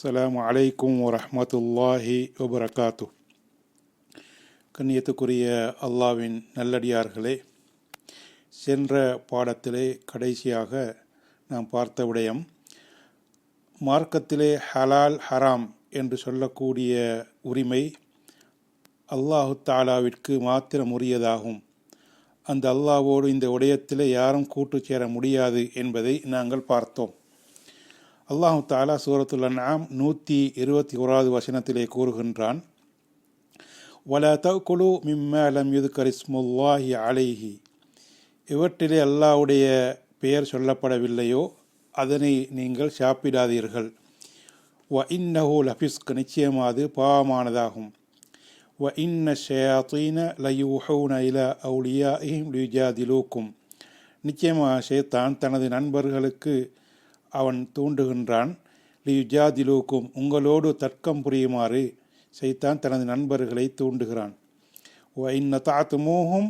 அஸ்லாம் அலைக்கும் வரமத்துல்லாஹி வபரகாத்து கண்ணியத்துக்குரிய அல்லாவின் நல்லடியார்களே சென்ற பாடத்திலே கடைசியாக நாம் பார்த்த விடயம் மார்க்கத்திலே ஹலால் ஹராம் என்று சொல்லக்கூடிய உரிமை அல்லாஹு தாலாவிற்கு மாத்திரம் உரியதாகும். அந்த அல்லாவோடு இந்த விடயத்திலே யாரும் கூட்டு சேர முடியாது என்பதை நாங்கள் பார்த்தோம். அல்லாஹு தாலா சூரத்துல் அன்ஆம் நூற்றி இருபத்தி ஓராவது வசனத்திலே கூறுகின்றான் வல தகுலு மிம்ம லம் கரிஸ்முல்லாஹி அலைஹி. இவற்றிலே அல்லாவுடைய பெயர் சொல்லப்படவில்லையோ அதனை நீங்கள் சாப்பிடாதீர்கள். வ இன்னஹு லபிஸ்க் நிச்சயமாது அது பாவமானதாகும். வ இன்ன ஷயாத்தீன லயூஹூன இல அவுலியாஹிம் லிஜாதிலூக்கும் நிச்சயமாக ஷேத்தான் தனது நண்பர்களுக்கு அவன் தூண்டுகின்றான். லியுஜாதிலூக்கும் உங்களோடு தர்க்கம் புரியுமாறு செய்தான் தனது நண்பர்களை தூண்டுகிறான். இன்ன தாத்துமோகும்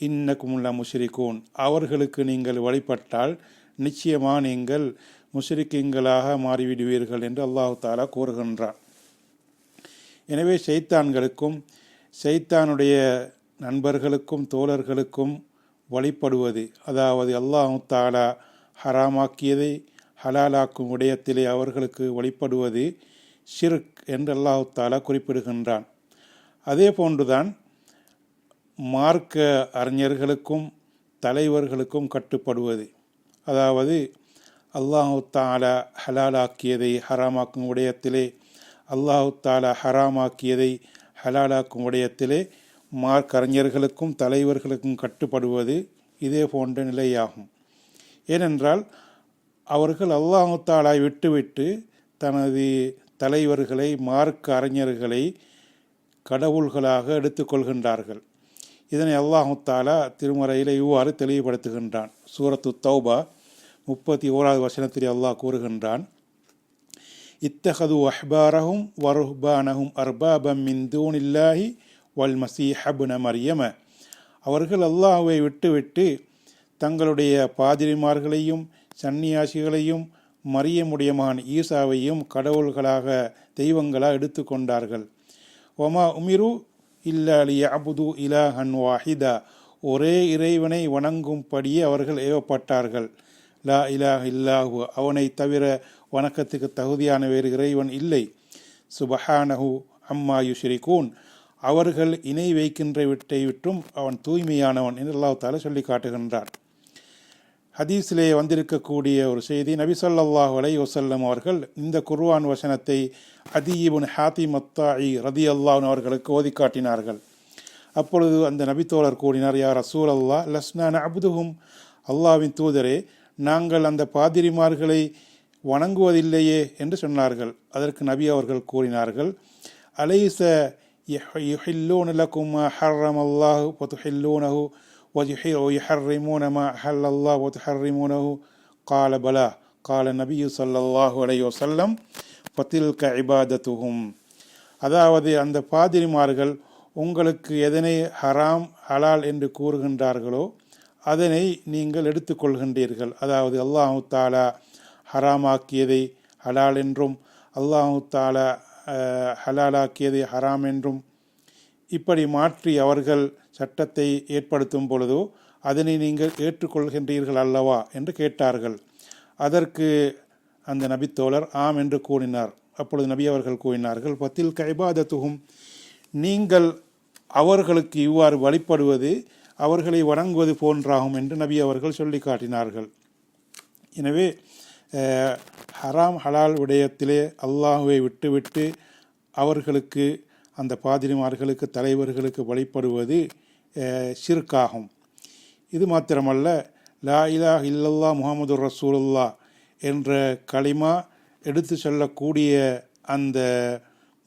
இன்னக்குமுள்ள முஷ்ரிகூன். அவர்களுக்கு நீங்கள் வழிபட்டால் நிச்சயமாக நீங்கள் முஷ்ரிக்கிங்களாக மாறிவிடுவீர்கள் என்று அல்லாஹு தாலா கூறுகின்றான். எனவே சைத்தான்களுக்கும் சைத்தானுடைய நண்பர்களுக்கும் தோழர்களுக்கும் வழிபடுவது அதாவது அல்லாஹு தாலா ஹராமாக்கியதை ஹலாலாக்கும் விடயத்திலே அவர்களுக்கு வழிபடுவது ஷிர்க் என்று அல்லாஹு தாலா குறிப்பிடுகின்றான். அதே போன்றுதான் மார்க்க அறிஞர்களுக்கும் தலைவர்களுக்கும் கட்டுப்படுவது. அதாவது அல்லாஹு தாலா ஹலாலாக்கியதை ஹராமாக்கும் விடயத்திலே அல்லாஹு தாலா ஹராமாக்கியதை ஹலாலாக்கும் விடயத்திலே மார்க் அறிஞர்களுக்கும் தலைவர்களுக்கும் கட்டுப்படுவது இதே போன்ற நிலையாகும். ஏனென்றால் அவர்கள் அல்லாஹாலாய் விட்டுவிட்டு தனது தலைவர்களை மார்க்க அறிஞர்களை கடவுள்களாக எடுத்துக்கொள்கின்றார்கள் இதனை அல்லாஹுத்தாலா திருமறையில் இவ்வாறு தெளிவுபடுத்துகின்றான். சூரத்து தௌபா முப்பத்தி ஓராவது வசனத்தில் அல்லாஹ் கூறுகின்றான் இத்தகது அஹ்பாரஹும் வருஹ்பானஹும் அர்பாபம் மின் இல்லாஹி வல் மசீஹபுன மரியம. அவர்கள் அல்லாஹுவை விட்டுவிட்டு தங்களுடைய பாதிரிமார்களையும் சன்னியாசிகளையும் மரியமுடையமான் ஈசாவையும் கடவுள்களாக தெய்வங்களாக எடுத்துக்கொண்டார்கள். ஒமா உமிரு இல்லாலி அபுது இலாஹன் வாஹிதா. ஒரே இறைவனை வணங்கும்படியே அவர்கள் ஏவப்பட்டார்கள். லா இலாஹ் இல்லாஹு. அவனை தவிர வணக்கத்துக்கு தகுதியான வேறு இறைவன் இல்லை. சுபஹானஹு அம்மா யுஷ்ரிகூன். அவர்கள் இணை வைக்கின்ற விட்டை விட்டும் அவன் தூய்மையானவன் என்று அல்லாஹ் தாலா சொல்லி காட்டுகின்றார் ஹதீஸிலே வந்திருக்கக்கூடிய ஒரு செய்தி நபி சொல்லாஹு அலை வசல்லம் அவர்கள் இந்த குர்வான் வசனத்தை அதீபுன் ஹாத்தி மத்தாயி ரதி அல்லாஹன் அவர்களுக்கு ஓதி காட்டினார்கள். அப்பொழுது அந்த நபித்தோழர் கூறினார் யார் ரசூல் அல்லா லஸ்னான் அபுதுகும் அல்லாவின் தூதரே நாங்கள் அந்த பாதிரிமார்களை வணங்குவதில்லையே என்று சொன்னார்கள். அதற்கு நபி அவர்கள் கூறினார்கள் அலைச யுஹில்லூன் லக்கும் ஹர்ரம் அல்லாஹு பத்துஹில்லூனஹு ويحرمون ما أحل الله وتحرمونه قال بلى قال النبي صلى الله عليه وسلم فتلك عبادتهم அதாவது அந்த பாதிரிமார்கள் உங்களுக்கு எதனை ஹராம் ஹலால் என்று கூறுகின்றார்களோ அதனை நீங்கள் எடுத்துக்கொள்கின்றீர்கள் அதாவது அல்லாஹு தாலா ஹராமாக்கியதை ஹலால் என்றும் அல்லாஹு தாலா ஹலாலாக்கியதை ஹராம் என்றும் இப்படி மாற்றி அவர்கள் சட்டத்தை ஏற்படுத்தும் பொழுதோ அதனை நீங்கள் ஏற்றுக்கொள்கின்றீர்கள் அல்லவா என்று கேட்டார்கள். அதற்கு அந்த நபித்தோழர் ஆம் என்று கூறினார். அப்பொழுது நபி அவர்கள் கூறினார்கள் பத்தில் கைபாதத்துகும் நீங்கள் அவர்களுக்கு இவ்வாறு வழிபடுவது அவர்களை வணங்குவது போன்றாகும் என்று நபி அவர்கள் சொல்லி காட்டினார்கள். எனவே ஹராம் ஹலால் விடயத்திலே அல்லாஹுவை விட்டுவிட்டு அவர்களுக்கு அந்த பாதிரிமார்களுக்கு தலைவர்களுக்கு வழிபடுவது ஷிர்காகும் இது மாத்திரமல்ல லா இலா இல்லல்லா முகமது ரசூலுல்லா என்ற களிமா எடுத்து செல்லக்கூடிய அந்த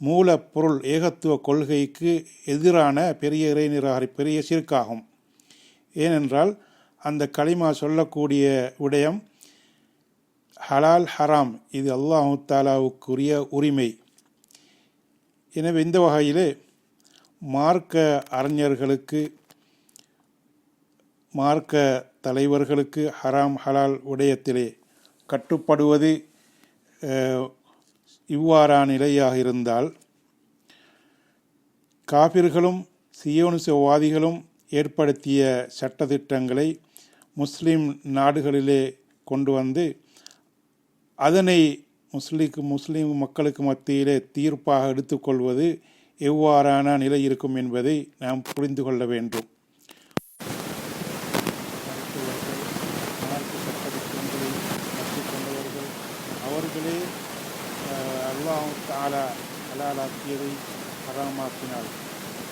மூலப்பொருள் ஏகத்துவ கொள்கைக்கு எதிரான பெரிய இறைநிராகரி பெரிய சீர்க்காகும் ஏனென்றால் அந்த களிமா சொல்லக்கூடிய விடயம் ஹலால் ஹராம் இது அல்லாஹு தாலாவுக்குரிய உரிமை எனவே இந்த வகையிலே மார்க்க அறிஞர்களுக்கு மார்க்க தலைவர்களுக்கு ஹராம் ஹலால் விடயத்திலே கட்டுப்படுவது இவ்வாறான நிலையாக இருந்தால் காபிர்களும் சியோனிசவாதிகளும் ஏற்படுத்திய சட்டதிட்டங்களை முஸ்லிம் நாடுகளிலே கொண்டு வந்து அதனை முஸ்லிக்கு முஸ்லீம் மக்களுக்கு மத்தியிலே தீர்ப்பாக எடுத்துக்கொள்வது எவ்வாறான நிலை இருக்கும் என்பதை நாம் புரிந்து கொள்ள வேண்டும். அவர்களே அல்லாஹு தாலா ஹலாலாக்கியதை ஹராமாக்கினால்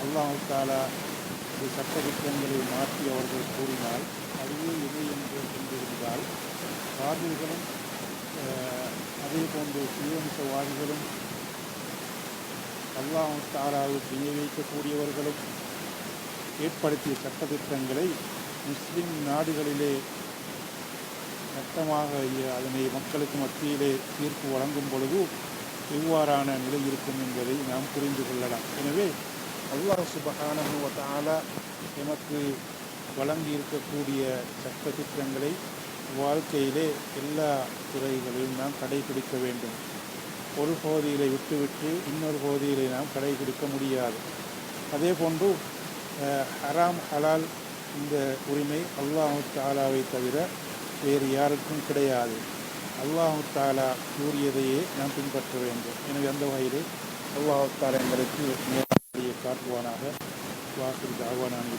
அல்லாஹு தாலா இந்த சட்டதிட்டங்களை மாற்றி அவர்கள் கூறினால் அதுவே இல்லை என்று கொண்டிருந்தால் காதல்களும் அதே போன்று சுயமிசவாதிகளும் அல்லாஹ் தாராவை இணை வைக்கக்கூடியவர்களும் ஏற்படுத்திய சட்டத்திட்டங்களை முஸ்லிம் நாடுகளிலே சட்டமாக அதனை மக்களுக்கு மத்தியிலே தீர்ப்பு வழங்கும் பொழுது எவ்வாறான நிலை இருக்கும் என்பதை நாம் புரிந்து கொள்ளலாம். எனவே அல்லாஹ் சுபஹானஹு எமக்கு வழங்கி இருக்கக்கூடிய சட்டத்திட்டங்களை வாழ்க்கையிலே எல்லா துறைகளிலும் நாம் கடைபிடிக்க வேண்டும். ஒரு பகுதியிலே விட்டுவிட்டு இன்னொரு பகுதியிலே நாம் கடைபிடிக்க முடியாது. அதே போன்று ஹராம் ஹலால் இந்த உரிமை அல்லாஹு தாலாவை தவிர வேறு யாருக்கும் கிடையாது. அல்லாஹு தாலா கூறியதையே நாம் பின்பற்ற வேண்டும். எனவே அந்த வகையிலே அல்லாஹு தாலா எங்களுக்கு நேரடியை காட்டுவானாக. வாசல் தாவானான்